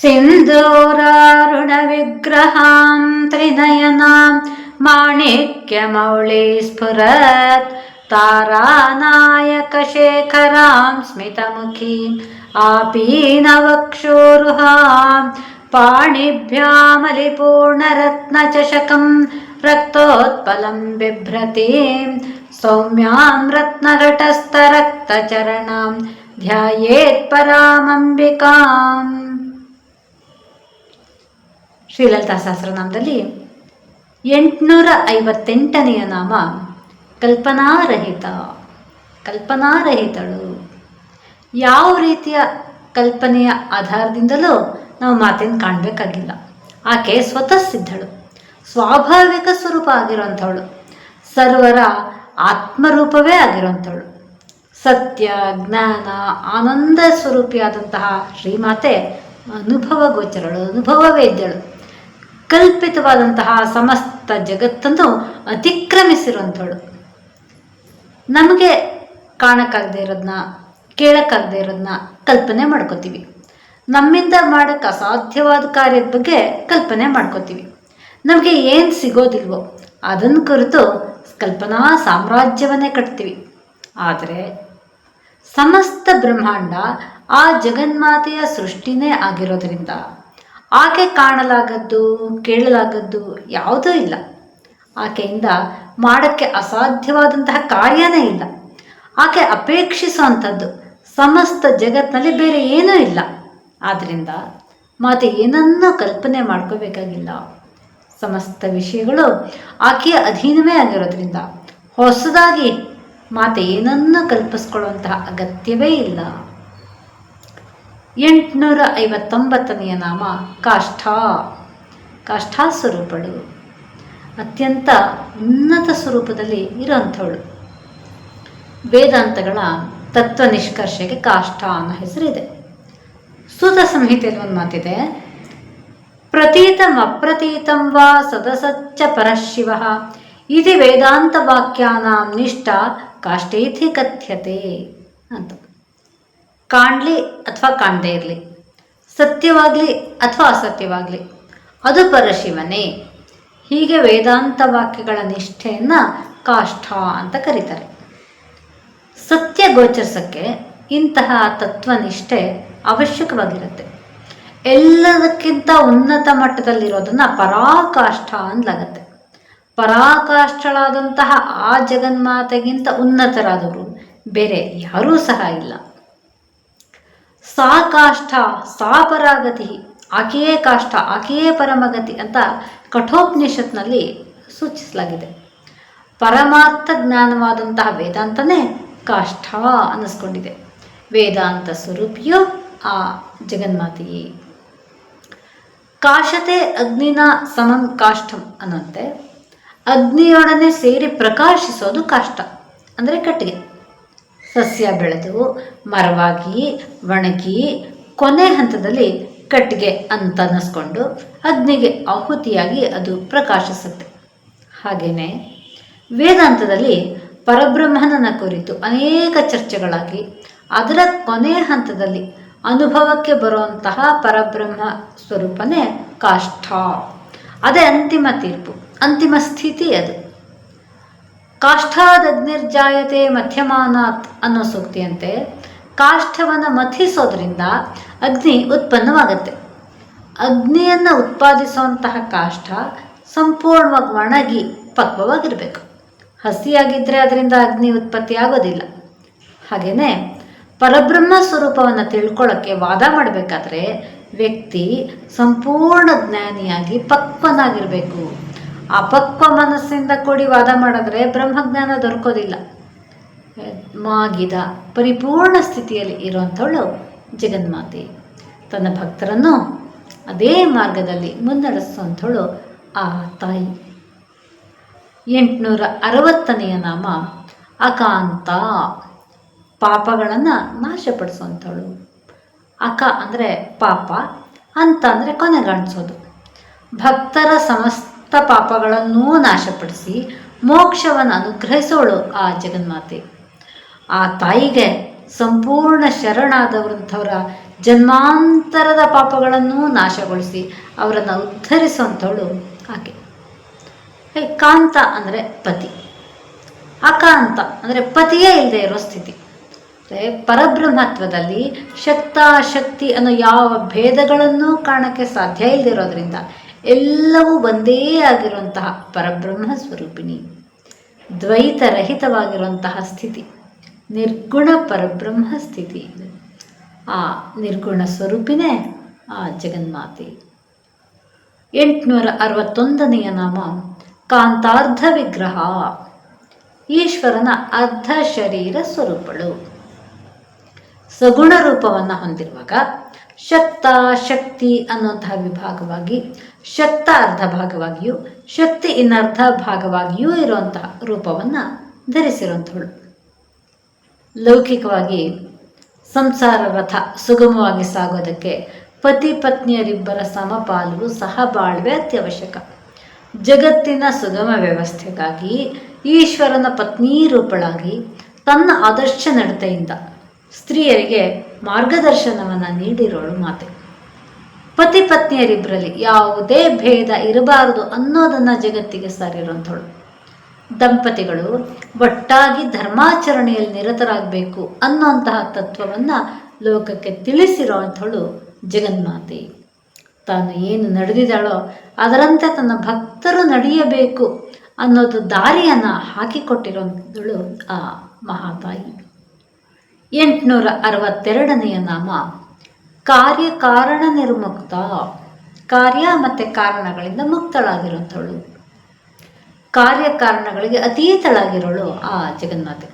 सिन्धूरारुणविग्रहां त्रिनयनां माणिक्यमौली स्फुरत् तारानायकशेखरां स्मितमुखीम् आपीनवक्षोरुहां पाणिभ्यां परिपूर्णरत्नचषकं रक्तोत्पलं बिभ्रतीं सौम्यां रत्नघटस्थरक्तचरणं ध्यायेत्परामम्बिकाम् ಶ್ರೀಲಲಿತಾ ಸಹಸ್ರನಾಮದಲ್ಲಿ ಎಂಟುನೂರ ಐವತ್ತೆಂಟನೆಯ ನಾಮ ಕಲ್ಪನಾರಹಿತ. ಕಲ್ಪನಾರಹಿತಳು. ಯಾವ ರೀತಿಯ ಕಲ್ಪನೆಯ ಆಧಾರದಿಂದಲೂ ನಾವು ಮಾತಿನ ಕಾಣಬೇಕಾಗಿಲ್ಲ. ಆಕೆ ಸ್ವತಃ ಸಿದ್ಧಳು. ಸ್ವಾಭಾವಿಕ ಸ್ವರೂಪ ಆಗಿರುವಂಥವಳು. ಸರ್ವರ ಆತ್ಮರೂಪವೇ ಆಗಿರುವಂಥವಳು. ಸತ್ಯ, ಜ್ಞಾನ, ಆನಂದ ಸ್ವರೂಪಿಯಾದಂತಹ ಶ್ರೀಮಾತೆ ಅನುಭವ ಗೋಚರಳು ಅನುಭವ ವೇದ್ಯಳು ಕಲ್ಪಿತವಾದಂತಹ ಸಮಸ್ತ ಜಗತ್ತನ್ನು ಅತಿಕ್ರಮಿಸಿರುವಂಥಳು ನಮಗೆ ಕಾಣಕ್ಕಾಗದೇ ಇರೋದನ್ನ ಕೇಳಕ್ಕಾಗದೇ ಇರೋದನ್ನ ಕಲ್ಪನೆ ಮಾಡ್ಕೋತೀವಿ. ನಮ್ಮಿಂದ ಮಾಡೋಕ್ಕೆ ಅಸಾಧ್ಯವಾದ ಕಾರ್ಯದ ಬಗ್ಗೆ ಕಲ್ಪನೆ ಮಾಡ್ಕೋತೀವಿ. ನಮಗೆ ಏನು ಸಿಗೋದಿಲ್ವೋ ಅದನ್ನು ಕುರಿತು ಕಲ್ಪನಾ ಸಾಮ್ರಾಜ್ಯವನ್ನೇ ಕಟ್ತೀವಿ. ಆದರೆ ಸಮಸ್ತ ಬ್ರಹ್ಮಾಂಡ ಆ ಜಗನ್ಮಾತೆಯ ಸೃಷ್ಟಿನೇ ಆಗಿರೋದ್ರಿಂದ ಆಕೆ ಕಾಣಲಾಗದ್ದು, ಕೇಳಲಾಗದ್ದು ಯಾವುದೂ ಇಲ್ಲ. ಆಕೆಯಿಂದ ಮಾಡೋಕ್ಕೆ ಅಸಾಧ್ಯವಾದಂತಹ ಕಾರ್ಯನೇ ಇಲ್ಲ. ಆಕೆ ಅಪೇಕ್ಷಿಸುವಂಥದ್ದು ಸಮಸ್ತ ಜಗತ್ತಿನಲ್ಲಿ ಬೇರೆ ಏನೂ ಇಲ್ಲ. ಆದ್ದರಿಂದ ಮಾತೆ ಏನನ್ನೂ ಕಲ್ಪನೆ ಮಾಡ್ಕೋಬೇಕಾಗಿಲ್ಲ. ಸಮಸ್ತ ವಿಷಯಗಳು ಆಕೆಯ ಅಧೀನವೇ ಆಗಿರೋದ್ರಿಂದ ಹೊಸದಾಗಿ ಮಾತೆ ಏನನ್ನೂ ಕಲ್ಪಿಸ್ಕೊಳ್ಳುವಂತಹ ಅಗತ್ಯವೇ ಇಲ್ಲ. ಎಂಟುನೂರ ಐವತ್ತೊಂಬತ್ತನೆಯ ನಾಮ ಕಾಷ್ಠ. ಕಾಷ್ಠಾ ಸ್ವರೂಪಳು. ಅತ್ಯಂತ ಉನ್ನತ ಸ್ವರೂಪದಲ್ಲಿ ಇರೋಂಥವಳು ವೇದಾಂತಗಳ ತತ್ವ ನಿಷ್ಕರ್ಷೆಗೆ ಕಾಷ್ಠ ಅನ್ನೋ ಹೆಸರಿದೆ. ಸೂತ ಸಂಹಿತೆಯಲ್ಲಿ ಒಂದು ಮಾತಿದೆ. ಪ್ರತೀತಂ ಅಪ್ರತೀತಂ ವಾ ಸದಸಚ್ಚ ಪರಶಿವ. ಇದು ವೇದಾಂತ ವಾಕ್ಯಾನಾಂ ನಿಷ್ಠ ಕಾಷ್ಟೇತಿ ಕಥ್ಯತೆ ಅಂತ. ಕಾಣಲಿ ಅಥವಾ ಕಾಣದೇ ಇರಲಿ. ಸತ್ಯವಾಗಲಿ ಅಥವಾ ಅಸತ್ಯವಾಗಲಿ. ಅದು ಪರಶಿವನೇ. ಹೀಗೆ ವೇದಾಂತ ವಾಕ್ಯಗಳ ನಿಷ್ಠೆಯನ್ನು ಕಾಷ್ಠ ಅಂತ ಕರೀತಾರೆ. ಸತ್ಯ ಗೋಚರಿಸಕ್ಕೆ ಇಂತಹ ತತ್ವನಿಷ್ಠೆ ಅವಶ್ಯಕವಾಗಿರುತ್ತೆ. ಎಲ್ಲದಕ್ಕಿಂತ ಉನ್ನತ ಮಟ್ಟದಲ್ಲಿರೋದನ್ನು ಪರಾಕಾಷ್ಠ ಅಂದ್ಲಾಗತ್ತೆ. ಪರಾಕಾಷ್ಠಳಾದಂತಹ ಆ ಜಗನ್ಮಾತೆಗಿಂತ ಉನ್ನತರಾದವರು ಬೇರೆ ಯಾರೂ ಸಹ ಇಲ್ಲ. ಸಾ ಕಾಷ್ಠ, ಸಾ ಪರಾಗತಿ ಆಕೆಯೇ ಕಾಷ್ಠ ಆಕೆಯೇ ಪರಮಗತಿ ಅಂತ ಕಠೋಪನಿಷತ್ನಲ್ಲಿ ಸೂಚಿಸಲಾಗಿದೆ. ಪರಮಾರ್ಥ ಜ್ಞಾನವಾದಂತಹ ವೇದಾಂತನೇ ಕಾಷ್ಠ ಅನ್ನಿಸ್ಕೊಂಡಿದೆ. ವೇದಾಂತ ಸ್ವರೂಪಿಯು ಆ ಜಗನ್ಮಾತೆಯೇ. ಕಾಶತೆ ಅಗ್ನಿನ ಸಮಂ ಕಾಷ್ಠಂ ಅನ್ನಂತೆ ಅಗ್ನಿಯೊಡನೆ ಸೇರಿ ಪ್ರಕಾಶಿಸೋದು ಕಾಷ್ಟ ಅಂದರೆ ಕಟ್ಟಿಗೆ. ಸಸ್ಯ ಬೆಳೆದು, ಮರವಾಗಿ, ಒಣಗಿ, ಕೊನೆ ಹಂತದಲ್ಲಿ ಕಟ್ಟಿಗೆ ಅಂತ ಅನ್ನಿಸ್ಕೊಂಡು ಅಗ್ನಿಗೆ ಆಹುತಿಯಾಗಿ ಅದು ಪ್ರಕಾಶಿಸುತ್ತೆ. ಹಾಗೆಯೇ ವೇದಾಂತದಲ್ಲಿ ಪರಬ್ರಹ್ಮನನ ಕುರಿತು ಅನೇಕ ಚರ್ಚೆಗಳಾಗಿ ಅದರ ಕೊನೆಯ ಹಂತದಲ್ಲಿ ಅನುಭವಕ್ಕೆ ಬರುವಂತಹ ಪರಬ್ರಹ್ಮ ಸ್ವರೂಪನೇ ಕಾಷ್ಠ. ಅದೇ ಅಂತಿಮ ತೀರ್ಪು, ಅಂತಿಮ ಸ್ಥಿತಿ ಅದು. ಕಾಷ್ಠಾದಗ್ನಿರ್ಜಾಯತೆ ಮಧ್ಯಮಾನಾತ್ ಅನ್ನೋ ಸೂಕ್ತಿಯಂತೆ ಕಾಷ್ಠವನ್ನು ಮಥಿಸೋದ್ರಿಂದ ಅಗ್ನಿ ಉತ್ಪನ್ನವಾಗುತ್ತೆ. ಅಗ್ನಿಯನ್ನು ಉತ್ಪಾದಿಸುವಂತಹ ಕಾಷ್ಠ ಸಂಪೂರ್ಣವಾಗಿ ಒಣಗಿ ಪಕ್ವವಾಗಿರಬೇಕು. ಹಸಿಯಾಗಿದ್ದರೆ ಅದರಿಂದ ಅಗ್ನಿ ಉತ್ಪತ್ತಿ ಆಗೋದಿಲ್ಲ. ಹಾಗೆಯೇ ಪರಬ್ರಹ್ಮ ಸ್ವರೂಪವನ್ನು ತಿಳ್ಕೊಳ್ಳೋಕ್ಕೆ ವಾದ ಮಾಡಬೇಕಾದ್ರೆ ವ್ಯಕ್ತಿ ಸಂಪೂರ್ಣ ಜ್ಞಾನಿಯಾಗಿ ಪಕ್ವನಾಗಿರಬೇಕು. ಅಪಕ್ವ ಮನಸ್ಸಿಂದ ಕೂಡಿ ವಾದ ಮಾಡಿದ್ರೆ ಬ್ರಹ್ಮಜ್ಞಾನ ದೊರಕೋದಿಲ್ಲ. ಮಾಗಿದ ಪರಿಪೂರ್ಣ ಸ್ಥಿತಿಯಲ್ಲಿ ಇರುವಂಥವಳು ಜಗನ್ಮಾತೆ. ತನ್ನ ಭಕ್ತರನ್ನು ಅದೇ ಮಾರ್ಗದಲ್ಲಿ ಮುನ್ನಡೆಸುವಂಥವಳು ಆ ತಾಯಿ. ಎಂಟುನೂರ ಅರವತ್ತನೆಯ ನಾಮ, ಅಕಾಂತ. ಪಾಪಗಳನ್ನು ನಾಶಪಡಿಸುವಂಥವಳು. ಅಕ ಅಂದರೆ ಪಾಪ, ಅಂತ ಅಂದರೆ ಕೊನೆಗಾಣಿಸೋದು. ಭಕ್ತರ ಸಮಸ್ತ ಪಾಪಗಳನ್ನೂ ನಾಶಪಡಿಸಿ ಮೋಕ್ಷವನ್ನು ಅನುಗ್ರಹಿಸೋಳು ಆ ಜಗನ್ಮಾತೆ. ಆ ತಾಯಿಗೆ ಸಂಪೂರ್ಣ ಶರಣಾದವರಂಥವರ ಜನ್ಮಾಂತರದ ಪಾಪಗಳನ್ನು ನಾಶಗೊಳಿಸಿ ಅವರನ್ನು ಉದ್ಧರಿಸುವಂಥವಳು ಆಕೆ. ಕಾಂತ ಅಂದರೆ ಪತಿ. ಅಕಾಂತ ಅಂದರೆ ಪತಿಯೇ ಇಲ್ಲದೆ ಇರೋ ಸ್ಥಿತಿ. ಪರಬ್ರಹ್ಮತ್ವದಲ್ಲಿ ಪರಬ್ರಹ್ಮತ್ವದಲ್ಲಿ ಶಕ್ತಾಶಕ್ತಿ ಅನ್ನೋ ಯಾವ ಭೇದಗಳನ್ನೂ ಕಾಣಕ್ಕೆ ಸಾಧ್ಯ ಇಲ್ಲದಿರೋದ್ರಿಂದ ಎಲ್ಲವೂ ಒಂದೇ ಆಗಿರುವಂತಹ ಪರಬ್ರಹ್ಮ ಸ್ವರೂಪಿಣಿ, ದ್ವೈತರಹಿತವಾಗಿರುವಂತಹ ಸ್ಥಿತಿ, ನಿರ್ಗುಣ ಪರಬ್ರಹ್ಮ ಸ್ಥಿತಿ. ಆ ನಿರ್ಗುಣ ಸ್ವರೂಪಿನೇ ಆ ಜಗನ್ಮಾತೆ. ಎಂಟುನೂರ ಅರವತ್ತೊಂದನೆಯ ನಾಮ, ಕಾಂತಾರ್ಧ ವಿಗ್ರಹ. ಈಶ್ವರನ ಅರ್ಧ ಶರೀರ ಸ್ವರೂಪಳು. ಸಗುಣ ರೂಪವನ್ನು ಹೊಂದಿರುವಾಗ ಶಕ್ತ, ಶಕ್ತಿ ಅನ್ನುವಂತಹ ವಿಭಾಗವಾಗಿ, ಶಕ್ತ ಅರ್ಧ ಭಾಗವಾಗಿಯೂ, ಶಕ್ತಿ ಇನ್ನರ್ಧ ಭಾಗವಾಗಿಯೂ ಇರುವಂತಹ ರೂಪವನ್ನು ಧರಿಸಿರುವಂಥವಳು. ಲೌಕಿಕವಾಗಿ ಸಂಸಾರ ರಥ ಸುಗಮವಾಗಿ ಸಾಗೋದಕ್ಕೆ ಪತಿ ಪತ್ನಿಯರಿಬ್ಬರ ಸಮಪಾಲು ಸಹಬಾಳ್ವೆ ಅತ್ಯವಶ್ಯಕ. ಜಗತ್ತಿನ ಸುಗಮ ವ್ಯವಸ್ಥೆಗಾಗಿ ಈಶ್ವರನ ಪತ್ನಿ ರೂಪಳಾಗಿ ತನ್ನ ಆದರ್ಶ ನಡತೆಯಿಂದ ಸ್ತ್ರೀಯರಿಗೆ ಮಾರ್ಗದರ್ಶನವನ್ನು ನೀಡಿರೋಳು ಮಾತೆ. ಪತಿ ಪತ್ನಿಯರಿಬ್ಬರಲ್ಲಿ ಯಾವುದೇ ಭೇದ ಇರಬಾರದು ಅನ್ನೋದನ್ನು ಜಗತ್ತಿಗೆ ಸಾರಿರುವಂಥವಳು. ದಂಪತಿಗಳು ಒಟ್ಟಾಗಿ ಧರ್ಮಾಚರಣೆಯಲ್ಲಿ ನಿರತರಾಗಬೇಕು ಅನ್ನೋಂತಹ ತತ್ವವನ್ನು ಲೋಕಕ್ಕೆ ತಿಳಿಸಿರುವಂಥಳು ಜಗನ್ಮಾತೆ. ತಾನು ಏನು ನಡೆದಿದ್ದಾಳೋ ಅದರಂತೆ ತನ್ನ ಭಕ್ತರು ನಡೆಯಬೇಕು ಅನ್ನೋದು ದಾರಿಯನ್ನು ಹಾಕಿಕೊಟ್ಟಿರೋಂಥಳು ಆ ಮಹಾತಾಯಿ ಎಂಟುನೂರ ಅರವತ್ತೆರಡನೆಯ ನಾಮ. ಕಾರ್ಯಕಾರಣ ನಿರ್ಮುಕ್ತ. ಕಾರ್ಯ ಮತ್ತು ಕಾರಣಗಳಿಂದ ಮುಕ್ತಳಾಗಿರುವಂಥವಳು ಕಾರ್ಯಕಾರಣಗಳಿಗೆ ಅತೀತಳಾಗಿರೋಳು ಆ ಜಗನ್ಮಾತೆ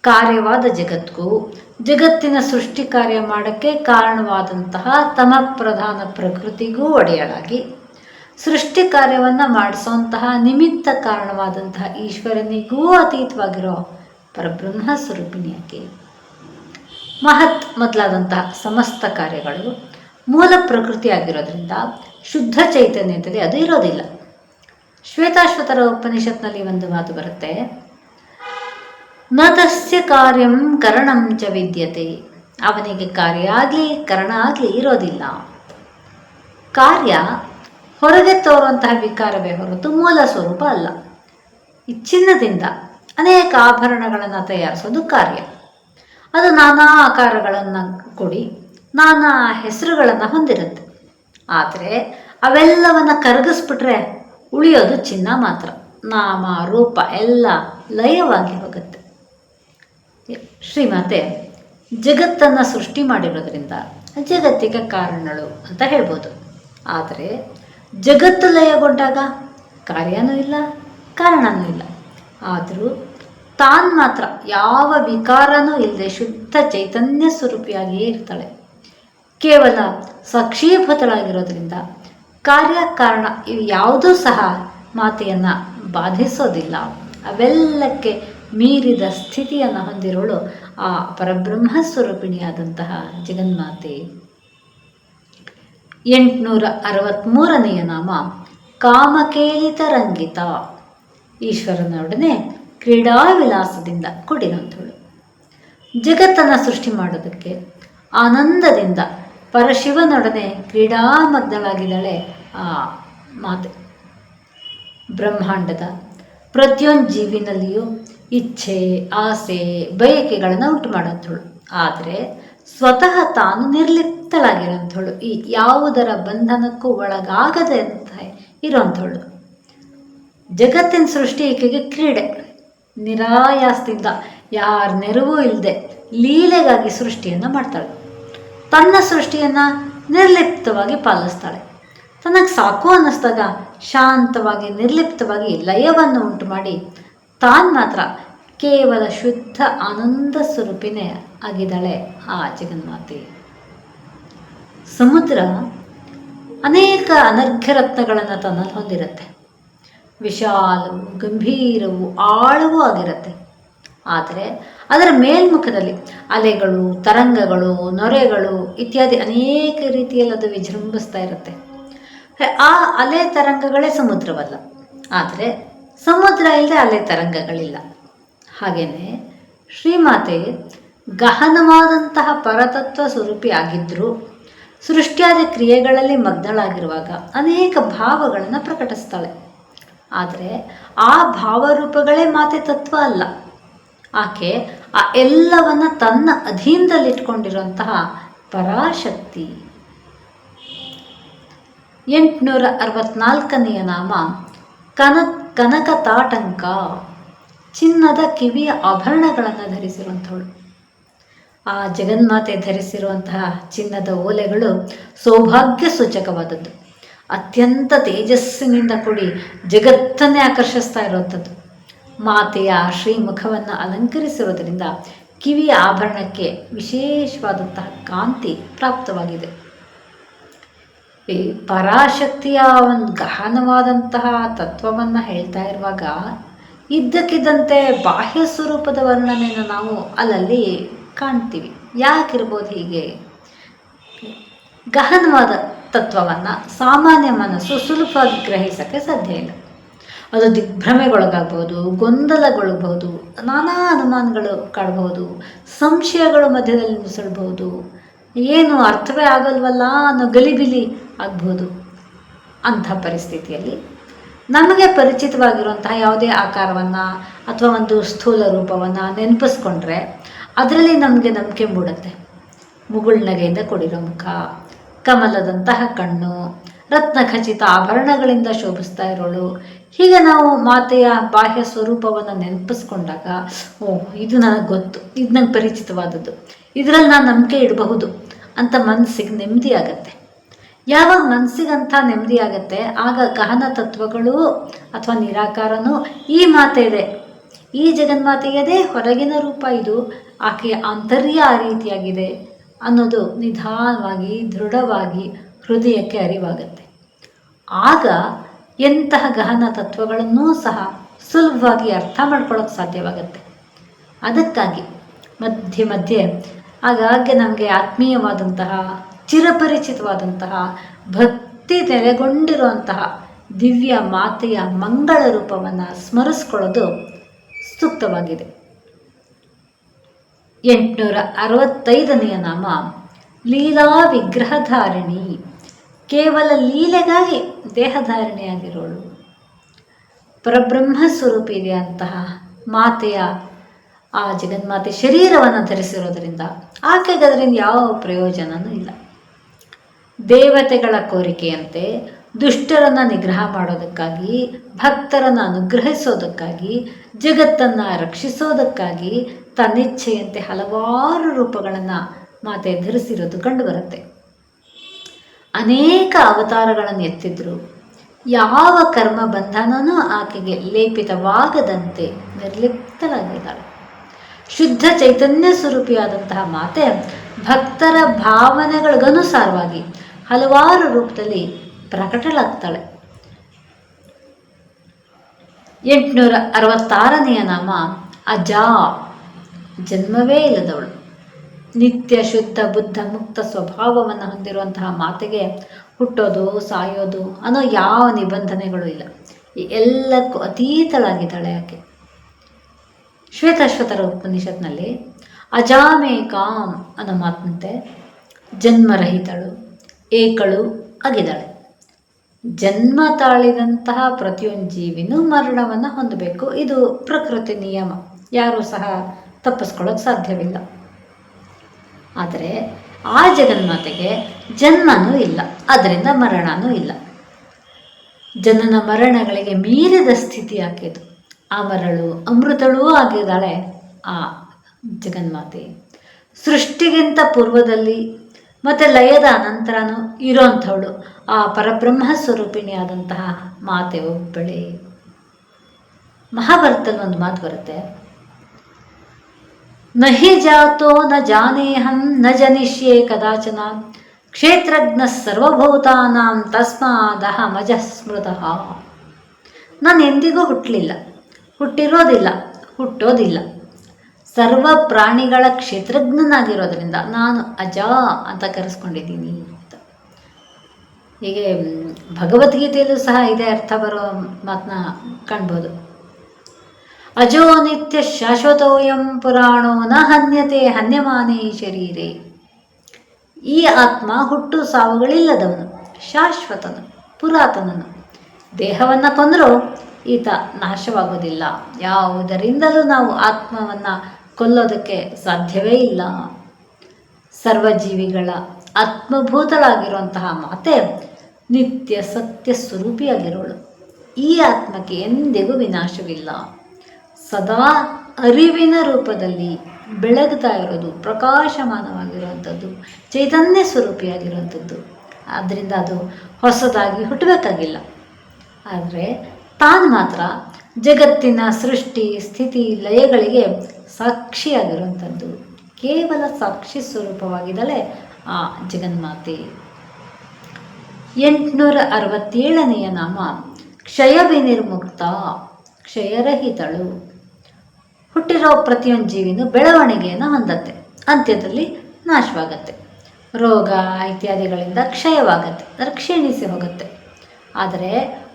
ಕಾರ್ಯವಾದ ಜಗತ್ಗೂ ಜಗತ್ತಿನ ಸೃಷ್ಟಿ ಕಾರ್ಯ ಮಾಡೋಕ್ಕೆ ಕಾರಣವಾದಂತಹ ತಮ ಪ್ರಧಾನ ಪ್ರಕೃತಿಗೂ ಒಡೆಯಳಾಗಿ. ಸೃಷ್ಟಿ ಕಾರ್ಯವನ್ನು ಮಾಡಿಸುವಂತಹ ನಿಮಿತ್ತ ಕಾರಣವಾದಂತಹ ಈಶ್ವರನಿಗೂ ಅತೀತವಾಗಿರೋ ಪರಬ್ರಹ್ಮ ಸ್ವರೂಪಿಣಿಯಾಗಿ. ಮಹತ್ ಮೊದಲಾದಂತಹ ಸಮಸ್ತ ಕಾರ್ಯಗಳು ಮೂಲ ಪ್ರಕೃತಿಯಾಗಿರೋದ್ರಿಂದ ಶುದ್ಧ ಚೈತನ್ಯದಲ್ಲಿ ಅದು ಇರೋದಿಲ್ಲ. ಶ್ವೇತಾಶ್ವತರ ಉಪನಿಷತ್ನಲ್ಲಿ ಒಂದು ಮಾತು ಬರುತ್ತೆ ನ ತಸ್ಯ ಕಾರ್ಯಂ ಕರಣಂ ಚ ವಿದ್ಯತೆ. ಅವನಿಗೆ ಕಾರ್ಯ ಆಗಲಿ, ಕರಣ ಆಗಲಿ ಇರೋದಿಲ್ಲ. ಕಾರ್ಯ ಹೊರಗೆ ತೋರುವಂತಹ ವಿಕಾರವೇ ಹೊರತು ಮೂಲ ಸ್ವರೂಪ ಅಲ್ಲ. ಈ ಚಿನ್ನದಿಂದ ಅನೇಕ ಆಭರಣಗಳನ್ನು ತಯಾರಿಸೋದು ಕಾರ್ಯ. ಅದು ನಾನಾ ಆಕಾರಗಳನ್ನು ಕೊಡಿ, ನಾನಾ ಹೆಸರುಗಳನ್ನು ಹೊಂದಿರುತ್ತೆ. ಆದರೆ ಅವೆಲ್ಲವನ್ನು ಕರಗಿಸ್ಬಿಟ್ರೆ ಉಳಿಯೋದು ಚಿನ್ನ ಮಾತ್ರ. ನಾಮ, ರೂಪ ಎಲ್ಲ ಲಯವಾಗಿ ಹೋಗುತ್ತೆ. ಶ್ರೀಮಾತೆ, ಜಗತ್ತನ್ನು ಸೃಷ್ಟಿ ಮಾಡಿರೋದ್ರಿಂದ ಜಗತ್ತಿಗೆ ಕಾರಣಗಳು ಅಂತ ಹೇಳ್ಬೋದು. ಆದರೆ ಜಗತ್ತು ಲಯಗೊಂಡಾಗ ಕಾರ್ಯನೂ ಇಲ್ಲ, ಕಾರಣನೂ ಇಲ್ಲ. ಆದರೂ ತಾನು ಮಾತ್ರ ಯಾವ ವಿಕಾರನೂ ಇಲ್ಲದೆ ಶುದ್ಧ ಚೈತನ್ಯ ಸ್ವರೂಪಿಯಾಗಿಯೇ ಇರ್ತಾಳೆ. ಕೇವಲ ಸಾಕ್ಷೀಭೂತಳಾಗಿರೋದ್ರಿಂದ ಕಾರ್ಯಕಾರಣ ಇವು ಯಾವುದೂ ಸಹ ಮಾತೆಯನ್ನು ಬಾಧಿಸೋದಿಲ್ಲ. ಅವೆಲ್ಲಕ್ಕೆ ಮೀರಿದ ಸ್ಥಿತಿಯನ್ನು ಹೊಂದಿರೋಳು ಆ ಪರಬ್ರಹ್ಮ ಸ್ವರೂಪಿಣಿಯಾದಂತಹ ಜಗನ್ಮಾತೆ. ಎಂಟುನೂರ ಅರವತ್ತ್ಮೂರನೆಯ ನಾಮ ಕಾಮಕೇಲಿತರಂಗಿತ ಈಶ್ವರನೊಡನೆ ಕ್ರೀಡಾ ವಿಲಾಸದಿಂದ ಕೂಡಿರುವಂಥವಳು. ಜಗತ್ತನ್ನು ಸೃಷ್ಟಿ ಮಾಡೋದಕ್ಕೆ ಆನಂದದಿಂದ ಪರಶಿವನೊಡನೆ ಕ್ರೀಡಾಮಗ್ನಳಾಗಿದ್ದಾಳೆ ಆ ಮಾತೆ. ಬ್ರಹ್ಮಾಂಡದ ಪ್ರತಿಯೊಂದು ಜೀವಿನಲ್ಲಿಯೂ ಇಚ್ಛೆ, ಆಸೆ, ಬಯಕೆಗಳನ್ನು ಉಂಟು ಮಾಡೋಂಥಳು ಆದರೆ ಸ್ವತಃ ತಾನು ನಿರ್ಲಿಪ್ತಳಾಗಿರುವಂಥಳು ಈ ಯಾವುದರ ಬಂಧನಕ್ಕೂ ಒಳಗಾಗದೆ ಅಂತ ಇರೋಂಥವಳು ಜಗತ್ತಿನ ಸೃಷ್ಟಿ ಈಕೆಗೆ ಕ್ರೀಡೆ. ನಿರಾಯಾಸದಿಂದ ಯಾರ ನೆರವು ಇಲ್ಲದೆ ಲೀಲೆಗಾಗಿ ಸೃಷ್ಟಿಯನ್ನು ಮಾಡ್ತಾಳೆ. ತನ್ನ ಸೃಷ್ಟಿಯನ್ನು ನಿರ್ಲಿಪ್ತವಾಗಿ ಪಾಲಿಸ್ತಾಳೆ. ತನಗೆ ಸಾಕು ಅನ್ನಿಸ್ದಾಗ ಶಾಂತವಾಗಿ, ನಿರ್ಲಿಪ್ತವಾಗಿ ಲಯವನ್ನು ಉಂಟು ಮಾಡಿ ತಾನು ಮಾತ್ರ ಕೇವಲ ಶುದ್ಧ ಆನಂದ ಸ್ವರೂಪಿನೇ ಆಗಿದ್ದಾಳೆ ಆ ಜಗನ್ಮಾತೆ. ಸಮುದ್ರ ಅನೇಕ ಅನರ್ಘ್ಯ ರತ್ನಗಳನ್ನು ತನ್ನಲ್ಲಿ ಹೊಂದಿರುತ್ತೆ. ವಿಶಾಲವು ಗಂಭೀರವು ಆಳವೂ ಆಗಿರುತ್ತೆ. ಆದರೆ ಅದರ ಮೇಲ್ಮುಖದಲ್ಲಿ ಅಲೆಗಳು, ತರಂಗಗಳು, ನೊರೆಗಳು ಇತ್ಯಾದಿ ಅನೇಕ ರೀತಿಯಲ್ಲಿ ಅದು ವಿಜೃಂಭಿಸ್ತಾ ಇರುತ್ತೆ. ಆ ಅಲೆ ತರಂಗಗಳೇ ಸಮುದ್ರವಲ್ಲ. ಆದರೆ ಸಮುದ್ರ ಇಲ್ಲದೆ ಅಲೆ ತರಂಗಗಳಿಲ್ಲ. ಹಾಗೆಯೇ ಶ್ರೀಮಾತೆ ಗಹನವಾದಂತಹ ಪರತತ್ವ ಸ್ವರೂಪಿ ಆಗಿದ್ದರೂ ಸೃಷ್ಟಿಯಾದ ಕ್ರಿಯೆಗಳಲ್ಲಿ ಮಗ್ನಳಾಗಿರುವಾಗ ಅನೇಕ ಭಾವಗಳನ್ನು ಪ್ರಕಟಿಸ್ತಾಳೆ. ಆದರೆ ಆ ಭಾವರೂಪಗಳೇ ಮಾತೆ ತತ್ವ ಅಲ್ಲ. ಆಕೆ ಆ ಎಲ್ಲವನ್ನ ತನ್ನ ಅಧೀನದಲ್ಲಿಟ್ಕೊಂಡಿರುವಂತಹ ಪರಾಶಕ್ತಿ. ಎಂಟುನೂರ ಅರವತ್ನಾಲ್ಕನೆಯ ನಾಮ, ಕನ, ಕನಕ ತಾಟಂಕ, ಚಿನ್ನದ ಕಿವಿಯ ಆಭರಣಗಳನ್ನು ಧರಿಸಿರುವಂಥವಳು. ಆ ಜಗನ್ಮಾತೆ ಧರಿಸಿರುವಂತಹ ಚಿನ್ನದ ಓಲೆಗಳು ಸೌಭಾಗ್ಯ ಸೂಚಕವಾದದ್ದು. ಅತ್ಯಂತ ತೇಜಸ್ಸಿನಿಂದ ಕೂಡಿ ಜಗತ್ತನ್ನೇ ಆಕರ್ಷಿಸ್ತಾ ಇರುವಂಥದ್ದು. ಮಾತೆಯ ಶ್ರೀಮುಖವನ್ನು ಅಲಂಕರಿಸಿರೋದ್ರಿಂದ ಕಿವಿಯ ಆಭರಣಕ್ಕೆ ವಿಶೇಷವಾದಂತಹ ಕಾಂತಿ ಪ್ರಾಪ್ತವಾಗಿದೆ. ಈ ಪರಾಶಕ್ತಿಯ ಒಂದು ಗಹನವಾದಂತಹ ತತ್ವವನ್ನು ಹೇಳ್ತಾ ಇರುವಾಗ ಇದ್ದಕ್ಕಿದ್ದಂತೆ ಬಾಹ್ಯ ಸ್ವರೂಪದ ವರ್ಣನೆಯನ್ನು ನಾವು ಅಲ್ಲಲ್ಲಿ ಕಾಣ್ತೀವಿ. ಯಾಕಿರ್ಬೋದು ಹೀಗೆ? ಗಹನವಾದ ತತ್ವವನ್ನು ಸಾಮಾನ್ಯ ಮನಸ್ಸು ಸುಲಭವಾಗಿ ಗ್ರಹಿಸೋಕ್ಕೆ ಸಾಧ್ಯ ಇಲ್ಲ. ಅದು ದಿಗ್ಭ್ರಮೆಗೊಳಗಾಗ್ಬೋದು ಗೊಂದಲಗೊಳ್ಳಬಹುದು ನಾನಾ ಅನುಮಾನಗಳು ಕಾಡಬಹುದು, ಸಂಶಯಗಳು ಮಧ್ಯದಲ್ಲಿ ನುಸುಳ್ಬಹುದು. ಏನು ಅರ್ಥವೇ ಆಗಲ್ವಲ್ಲ ಅನ್ನೋ ಗಲಿಬಿಲಿ ಆಗ್ಬೋದು ಅಂಥ ಪರಿಸ್ಥಿತಿಯಲ್ಲಿ. ನಮಗೆ ಪರಿಚಿತವಾಗಿರುವಂತಹ ಯಾವುದೇ ಆಕಾರವನ್ನು ಅಥವಾ ಒಂದು ಸ್ಥೂಲ ರೂಪವನ್ನು ನೆನಪಿಸ್ಕೊಂಡ್ರೆ, ಅದರಲ್ಲಿ ನಮಗೆ ನಂಬಿಕೆ ಮೂಡುತ್ತೆ. ಮುಗುಳ್ನಗೆಯಿಂದ ಕೊಡಿರೋ ಮುಖ. ಕಮಲದಂತಹ ಕಣ್ಣು, ರತ್ನಖಚಿತ ಆಭರಣಗಳಿಂದ ಶೋಭಿಸ್ತಾ ಇರೋಳು. ಹೀಗೆ ನಾವು ಮಾತೆಯ ಬಾಹ್ಯ ಸ್ವರೂಪವನ್ನು ನೆನಪಿಸ್ಕೊಂಡಾಗ, ಓ, ಇದು ನನಗೆ ಗೊತ್ತು, ಇದು ನಂಗೆ ಪರಿಚಿತವಾದದ್ದು. ಇದರಲ್ಲಿ ನಾನು ನಂಬಿಕೆ ಇಡಬಹುದು ಅಂತ ಮನಸ್ಸಿಗೆ ನೆಮ್ಮದಿ ಆಗತ್ತೆ. ಯಾವಾಗ ಮನಸ್ಸಿಗಂಥ ನೆಮ್ಮದಿ ಆಗತ್ತೆ, ಆಗ ಗಹನ ತತ್ವಗಳು ಅಥವಾ ನಿರಾಕಾರನೂ ಈ ಮಾತೆ ಇದೆ. ಈ ಜಗನ್ಮಾತೆಯದೇ ಹೊರಗಿನ ರೂಪ ಇದು, ಆಕೆಯ ಆಂತರ್ಯ ಆ ರೀತಿಯಾಗಿದೆ. ಅನ್ನೋದು ನಿಧಾನವಾಗಿ, ದೃಢವಾಗಿ ಹೃದಯಕ್ಕೆ ಅರಿವಾಗುತ್ತೆ. ಆಗ ಎಂತಹ ಗಹನ ತತ್ವಗಳನ್ನೂ ಸಹ ಸುಲಭವಾಗಿ ಅರ್ಥ ಮಾಡ್ಕೊಳ್ಳೋಕೆ ಸಾಧ್ಯವಾಗುತ್ತೆ. ಅದಕ್ಕಾಗಿ ಮಧ್ಯೆ ಮಧ್ಯೆ ಆಗಾಗ್ಗೆ ನಮಗೆ ಆತ್ಮೀಯವಾದಂತಹ, ಚಿರಪರಿಚಿತವಾದಂತಹ, ಭಕ್ತಿ ನೆಲೆಗೊಂಡಿರುವಂತಹ ದಿವ್ಯ ಮಾತೆಯ ಮಂಗಳ ರೂಪವನ್ನು ಸ್ಮರಿಸ್ಕೊಳ್ಳೋದು ಸೂಕ್ತವಾಗಿದೆ. ಎಂಟುನೂರ ಅರವತ್ತೈದನೆಯ ನಾಮ. ಲೀಲಾ ವಿಗ್ರಹಧಾರಿಣಿ ಕೇವಲ ಲೀಲೆಗಾಗಿ ದೇಹಧಾರಣೆಯಾಗಿರೋಳು. ಪರಬ್ರಹ್ಮ ಸ್ವರೂಪಿದೆಯಂತಹ ಮಾತೆಯ ಆ ಜಗನ್ಮಾತೆ ಶರೀರವನ್ನು ಧರಿಸಿರೋದರಿಂದ ಆಕೆಗೆ ಅದರಿಂದ ಯಾವ ಪ್ರಯೋಜನವೂ ಇಲ್ಲ. ದೇವತೆಗಳ ಕೋರಿಕೆಯಂತೆ ದುಷ್ಟರನ್ನು ನಿಗ್ರಹ ಮಾಡೋದಕ್ಕಾಗಿ, ಭಕ್ತರನ್ನು ಅನುಗ್ರಹಿಸೋದಕ್ಕಾಗಿ, ಜಗತ್ತನ್ನು ರಕ್ಷಿಸೋದಕ್ಕಾಗಿ ತನ್ನಿಚ್ಛೆಯಂತೆ ಹಲವಾರು ರೂಪಗಳನ್ನು ಮಾತೆ ಧರಿಸಿರೋದು ಕಂಡುಬರುತ್ತೆ. ಅನೇಕ ಅವತಾರಗಳನ್ನು ಎತ್ತಿದ್ರು. ಯಾವ ಕರ್ಮ ಬಂಧನನೂ ಆಕೆಗೆ ಲೇಪಿತವಾಗದಂತೆ ನಿರ್ಲಿಪ್ತರಾಗಿದ್ದಾಳೆ ಶುದ್ಧ ಚೈತನ್ಯ ಸ್ವರೂಪಿಯಾದಂತಹ ಮಾತೆ ಭಕ್ತರ ಭಾವನೆಗಳಿಗನುಸಾರವಾಗಿ ಹಲವಾರು ರೂಪದಲ್ಲಿ ಪ್ರಕಟಳಾಗ್ತಾಳೆ. ಎಂಟುನೂರ ಅರವತ್ತಾರನೆಯ ನಾಮ ಅಜಾ. ಜನ್ಮವೇ ಇಲ್ಲದವಳು. ನಿತ್ಯ ಶುದ್ಧ, ಬುದ್ಧ, ಮುಕ್ತ ಸ್ವಭಾವವನ್ನು ಹೊಂದಿರುವಂತಹ ಮಾತೆಗೆ ಹುಟ್ಟೋದು, ಸಾಯೋದು ಅನ್ನೋ ಯಾವ ನಿಬಂಧನೆಗಳು ಇಲ್ಲ. ಎಲ್ಲಕ್ಕೂ ಅತೀತಳಾಗಿದ್ದಾಳೆ ಆಕೆ. ಶ್ವೇತಾಶ್ವತರ ಉಪನಿಷತ್ನಲ್ಲಿ ಅಜಾಮೇಕಾಂ ಅನ್ನೋ ಮಾತಂತೆ ಜನ್ಮರಹಿತಳು, ಏಕಳು ಆಗಿದ್ದಾಳೆ. ಜನ್ಮ ತಾಳಿದಂತಹ ಪ್ರತಿಯೊಂದು ಜೀವಿನೂ ಮರಣವನ್ನು ಹೊಂದಬೇಕು. ಇದು ಪ್ರಕೃತಿ ನಿಯಮ. ಯಾರೂ ಸಹ ತಪ್ಪಿಸ್ಕೊಳ್ಳೋಕೆ ಸಾಧ್ಯವಿಲ್ಲ. ಆದರೆ ಆ ಜಗನ್ಮಾತೆಗೆ ಜನ್ಮನೂ ಇಲ್ಲ, ಅದರಿಂದ ಮರಣನೂ ಇಲ್ಲ. ಜನನ ಮರಣಗಳಿಗೆ ಮೀರಿದ ಸ್ಥಿತಿ ಹಾಕಿದ್ದು ಆ ಮರಳು ಅಮೃತಳೂ ಆಗಿದ್ದಾಳೆ. ಆ ಜಗನ್ಮಾತೆ ಸೃಷ್ಟಿಗಿಂತ ಪೂರ್ವದಲ್ಲಿ ಮತ್ತು ಲಯದ ಅನಂತರನೂ ಇರೋಂಥವಳು. ಆ ಪರಬ್ರಹ್ಮ ಸ್ವರೂಪಿಣಿಯಾದಂತಹ ಮಾತೆ ಒಬ್ಬಳೆ ಮಹಾಭಾರತದಲ್ಲಿ ಒಂದು ಮಾತು ಬರುತ್ತೆ. ನಹಿ ಜಾತೋ ನ ಜಾನೇಹಂ, ನ ಜನಿಷ್ಯೆ ಕದಾಚನ, ಕ್ಷೇತ್ರಜ್ಞ ಸರ್ವಭೂತಾನಾಂ ತಸ್ಮಾದಹ ಮಜ ಸ್ಮೃತ ನಾನು ಎಂದಿಗೂ ಹುಟ್ಟಲಿಲ್ಲ ಹುಟ್ಟಿರೋದಿಲ್ಲ, ಹುಟ್ಟೋದಿಲ್ಲ. ಸರ್ವ ಪ್ರಾಣಿಗಳ ಕ್ಷೇತ್ರಜ್ಞನಾಗಿರೋದ್ರಿಂದ ನಾನು ಅಜ ಅಂತ ಕರೆಸ್ಕೊಂಡಿದ್ದೀನಿ. ಹೀಗೆ ಭಗವದ್ಗೀತೆಯಲ್ಲೂ ಸಹ ಇದೇ ಅರ್ಥ ಬರೋ ಮಾತನ್ನ ಕಾಣ್ಬೋದು. ಅಜೋ ನಿತ್ಯ ಶಾಶ್ವತೋಯಂ ಪುರಾಣೋ ನ ಹನ್ಯತೆ ಹನ್ಯಮಾನೇ ಶರೀರೇ. ಈ ಆತ್ಮ ಹುಟ್ಟು ಸಾವುಗಳಿಲ್ಲದವನು, ಶಾಶ್ವತನು, ಪುರಾತನನು. ದೇಹವನ್ನು ಕೊಂದರೂ ಈತ ನಾಶವಾಗುವುದಿಲ್ಲ ಯಾವುದರಿಂದಲೂ ನಾವು ಆತ್ಮವನ್ನು ಕೊಲ್ಲೋದಕ್ಕೆ ಸಾಧ್ಯವೇ ಇಲ್ಲ. ಸರ್ವಜೀವಿಗಳ ಆತ್ಮಭೂತಳಾಗಿರುವಂತಹ ಮಾತೆ ನಿತ್ಯ ಸತ್ಯ ಸ್ವರೂಪಿಯಾಗಿರೋಳು ಈ ಆತ್ಮಕ್ಕೆ ಎಂದಿಗೂ ವಿನಾಶವಿಲ್ಲ. ಸದಾ ಅರಿವಿನ ರೂಪದಲ್ಲಿ ಬೆಳಗ್ತಾ ಇರೋದು ಪ್ರಕಾಶಮಾನವಾಗಿರುವಂಥದ್ದು, ಚೈತನ್ಯ ಸ್ವರೂಪಿಯಾಗಿರುವಂಥದ್ದು. ಆದ್ದರಿಂದ ಅದು ಹೊಸದಾಗಿ ಹುಟ್ಟಬೇಕಾಗಿಲ್ಲ. ಆದರೆ ತಾನು ಮಾತ್ರ ಜಗತ್ತಿನ ಸೃಷ್ಟಿ, ಸ್ಥಿತಿ, ಲಯಗಳಿಗೆ ಸಾಕ್ಷಿಯಾಗಿರುವಂಥದ್ದು. ಕೇವಲ ಸಾಕ್ಷಿ ಸ್ವರೂಪವಾಗಿದ್ದಲೇ ಆ ಜಗನ್ಮಾತೆ. ಎಂಟುನೂರ ಅರವತ್ತೇಳನೆಯ ನಾಮ ಕ್ಷಯ ವಿನಿರ್ಮುಕ್ತ ಕ್ಷಯರಹಿತಳು. ಹುಟ್ಟಿರೋ ಪ್ರತಿಯೊಂದು ಜೀವಿನೂ ಬೆಳವಣಿಗೆಯನ್ನು ಹೊಂದತ್ತೆ, ಅಂತ್ಯದಲ್ಲಿ ನಾಶವಾಗತ್ತೆ. ರೋಗ, ಇತ್ಯಾದಿಗಳಿಂದ ಕ್ಷಯವಾಗತ್ತೆ ಅಂದರೆ ಕ್ಷೀಣಿಸಿ ಹೋಗುತ್ತೆ. ಆದರೆ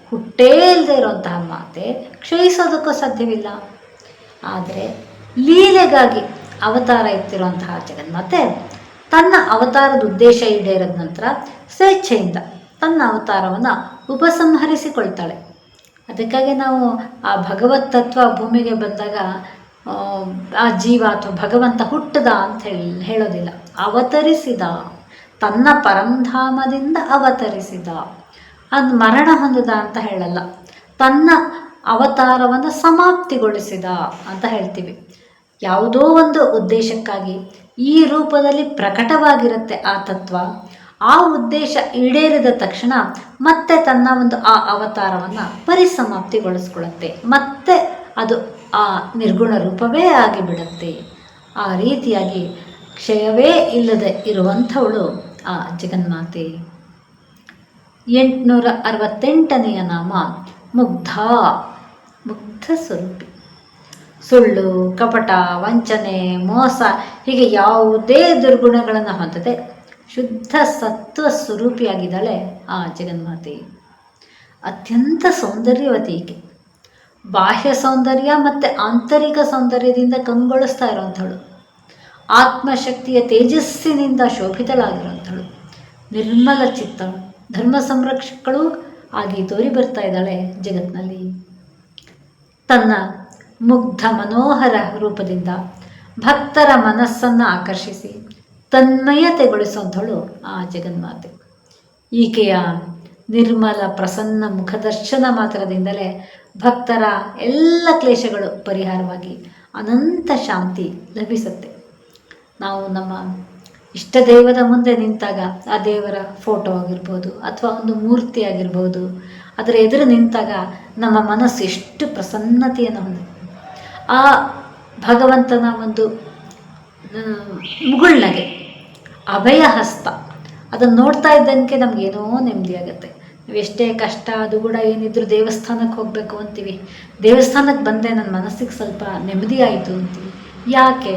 ಹುಟ್ಟೇ ಇಲ್ಲದೆ ಇರುವಂತಹ ಮಾತೆ ಕ್ಷಯಿಸೋದಕ್ಕೂ ಸಾಧ್ಯವಿಲ್ಲ. ಆದರೆ ಲೀಲೆಗಾಗಿ ಅವತಾರ ಎತ್ತಿರುವಂತಹ ಜಗನ್ಮಾತೆ ತನ್ನ ಅವತಾರದ ಉದ್ದೇಶ ಈಡೇರದ ನಂತರ ಸ್ವೇಚ್ಛೆಯಿಂದ ತನ್ನ ಅವತಾರವನ್ನು ಉಪಸಂಹರಿಸಿಕೊಳ್ತಾಳೆ. ಅದಕ್ಕಾಗಿ ನಾವು ಆ ಭಗವತ್ ತತ್ವ ಭೂಮಿಗೆ ಬಂದಾಗ, ಆ ಜೀವ ಅಥವಾ ಭಗವಂತ ಹುಟ್ಟದ ಅಂತ ಹೇಳಿ, ಹೇಳೋದಿಲ್ಲ. ಅವತರಿಸಿದ, ತನ್ನ ಪರಂಧಾಮದಿಂದ ಅವತರಿಸಿದ, ಅದು ಮರಣ ಹೊಂದದ ಅಂತ ಹೇಳಲ್ಲ. ತನ್ನ ಅವತಾರವನ್ನು ಸಮಾಪ್ತಿಗೊಳಿಸಿದ ಅಂತ ಹೇಳ್ತೀವಿ. ಯಾವುದೋ ಒಂದು ಉದ್ದೇಶಕ್ಕಾಗಿ ಈ ರೂಪದಲ್ಲಿ ಪ್ರಕಟವಾಗಿರುತ್ತೆ ಆ ತತ್ವ. ಆ ಉದ್ದೇಶ ಈಡೇರಿದ ತಕ್ಷಣ ಮತ್ತೆ ತನ್ನ ಒಂದು ಆ ಅವತಾರವನ್ನು ಪರಿಸಮಾಪ್ತಿಗೊಳಿಸ್ಕೊಳ್ಳುತ್ತೆ. ಮತ್ತೆ ಅದು ಆ ನಿರ್ಗುಣ ರೂಪವೇ ಆಗಿಬಿಡುತ್ತೆ. ಆ ರೀತಿಯಾಗಿ ಕ್ಷಯವೇ ಇಲ್ಲದೆ ಇರುವಂಥವಳು ಆ ಜಗನ್ಮಾತೆ. ಎಂಟುನೂರ ಅರವತ್ತೆಂಟನೆಯ ನಾಮ ಮುಗ್ಧ ಮುಗ್ಧ ಸ್ವರೂಪಿ. ಸುಳ್ಳು, ಕಪಟ, ವಂಚನೆ, ಮೋಸ, ಹೀಗೆ ಯಾವುದೇ ದುರ್ಗುಣಗಳನ್ನು ಹೊಂದದೆ ಶುದ್ಧ ಸತ್ವ ಸ್ವರೂಪಿಯಾಗಿದ್ದಾಳೆ ಆ ಜಗನ್ಮಾತೆ. ಅತ್ಯಂತ ಸೌಂದರ್ಯವತಿ ಈಕೆ. ಬಾಹ್ಯ ಸೌಂದರ್ಯ ಮತ್ತು ಆಂತರಿಕ ಸೌಂದರ್ಯದಿಂದ ಕಂಗೊಳಿಸ್ತಾ ಇರುವಂಥಳು ಆತ್ಮಶಕ್ತಿಯ ತೇಜಸ್ಸಿನಿಂದ ಶೋಭಿತಳಾಗಿರುವಂಥಳು ನಿರ್ಮಲ ಚಿತ್ತಳು ಧರ್ಮ ಸಂರಕ್ಷಕಳು ಆಗಿ ತೋರಿ ಬರ್ತಾ ಇದ್ದಾಳೆ ಜಗತ್ನಲ್ಲಿ. ತನ್ನ ಮುಗ್ಧ ಮನೋಹರ ರೂಪದಿಂದ ಭಕ್ತರ ಮನಸ್ಸನ್ನು ಆಕರ್ಷಿಸಿ ತನ್ಮಯತೆಗೊಳಿಸುವಂಥಳು ಆ ಜಗನ್ಮಾತೆ. ಈಕೆಯ ನಿರ್ಮಲ ಪ್ರಸನ್ನ ಮುಖದರ್ಶನ ಮಾತ್ರದಿಂದಲೇ ಭಕ್ತರ ಎಲ್ಲ ಕ್ಲೇಶಗಳು ಪರಿಹಾರವಾಗಿ ಅನಂತ ಶಾಂತಿ ಲಭಿಸುತ್ತೆ. ನಾವು ನಮ್ಮ ಇಷ್ಟ ದೈವದ ಮುಂದೆ ನಿಂತಾಗ ಆ ದೇವರ ಫೋಟೋ ಆಗಿರ್ಬೋದು ಅಥವಾ ಒಂದು ಮೂರ್ತಿ ಆಗಿರ್ಬೋದು, ಅದರ ಎದುರು ನಿಂತಾಗ ನಮ್ಮ ಮನಸ್ಸು ಎಷ್ಟು ಪ್ರಸನ್ನತೆಯನ್ನು ಹೊಂದುತ್ತೆ. ಆ ಭಗವಂತನ ಒಂದು ಮುಗುಳ್ನಗೆ ಅಭಯ ಹಸ್ತ. ಅದನ್ನು ನೋಡ್ತಾ ಇದ್ದಂಗೆ ನಮಗೇನೋ ನೆಮ್ಮದಿ ಆಗುತ್ತೆ. ನಾವು ಎಷ್ಟೇ ಕಷ್ಟ, ಅದು ಕೂಡ ಏನಿದ್ರು ದೇವಸ್ಥಾನಕ್ಕೆ ಹೋಗಬೇಕು ಅಂತೀವಿ. ದೇವಸ್ಥಾನಕ್ಕೆ ಬಂದೆ ನನ್ನ ಮನಸ್ಸಿಗೆ ಸ್ವಲ್ಪ ನೆಮ್ಮದಿ ಆಯಿತು ಅಂತೀವಿ. ಯಾಕೆ?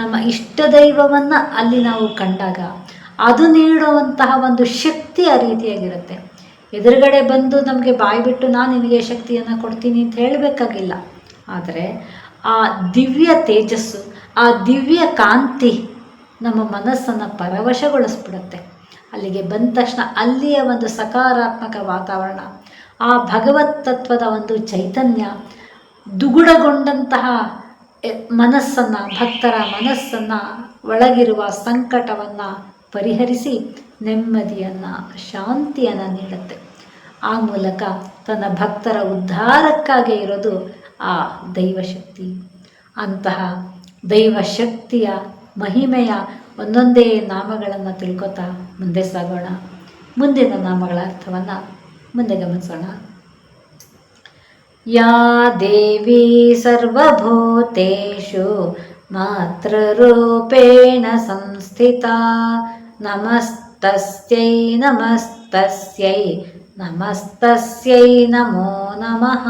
ನಮ್ಮ ಇಷ್ಟ ದೈವವನ್ನು ಅಲ್ಲಿ ನಾವು ಕಂಡಾಗ ಅದು ನೀಡುವಂತಹ ಒಂದು ಶಕ್ತಿ ಆ ರೀತಿಯಾಗಿರುತ್ತೆ. ಎದುರುಗಡೆ ಬಂದು ನಮಗೆ ಬಾಯಿ ಬಿಟ್ಟು, ನಾನು ನಿನಗೆ ಶಕ್ತಿಯನ್ನು ಕೊಡ್ತೀನಿ ಅಂತ ಹೇಳಬೇಕಾಗಿಲ್ಲ. ಆದರೆ ಆ ದಿವ್ಯ ತೇಜಸ್ಸು, ಆ ದಿವ್ಯ ಕಾಂತಿ ನಮ್ಮ ಮನಸ್ಸನ್ನು ಪರವಶಗೊಳಿಸ್ಬಿಡುತ್ತೆ. ಅಲ್ಲಿಗೆ ಬಂದ ತಕ್ಷಣ ಅಲ್ಲಿಯ ಒಂದು ಸಕಾರಾತ್ಮಕ ವಾತಾವರಣ, ಆ ಭಗವತ್ ತತ್ವದ ಒಂದು ಚೈತನ್ಯ ದುಗುಡಗೊಂಡಂತಹ ಮನಸ್ಸನ್ನು, ಭಕ್ತರ ಮನಸ್ಸನ್ನು ಒಳಗಿರುವ ಸಂಕಟವನ್ನು ಪರಿಹರಿಸಿ ನೆಮ್ಮದಿಯನ್ನು, ಶಾಂತಿಯನ್ನು ನೀಡುತ್ತೆ. ಆ ಮೂಲಕ ತನ್ನ ಭಕ್ತರ ಉದ್ಧಾರಕ್ಕಾಗಿ ಇರೋದು ಆ ದೈವಶಕ್ತಿ. ಅಂತಹ ದೈವಶಕ್ತಿಯ ಮಹಿಮೆಯ ಒಂದೊಂದೇ ನಾಮಗಳನ್ನು ತಿಳ್ಕೊತಾ ಮುಂದೆ ಸಾಗೋಣ. ಮುಂದಿನ ನಾಮಗಳ ಅರ್ಥವನ್ನು ಮುಂದೆ ಗಮನಿಸೋಣ. ಯಾ ದೇವಿ ಸರ್ವಭೂತೇಷು ಮಾತೃರೂಪೇಣ ಸಂಸ್ಥಿತ ನಮಸ್ತಸ್ಯೈ ನಮಸ್ತಸ್ಯೈ ನಮಸ್ತಸ್ಯೈ ನಮೋ ನಮಃ.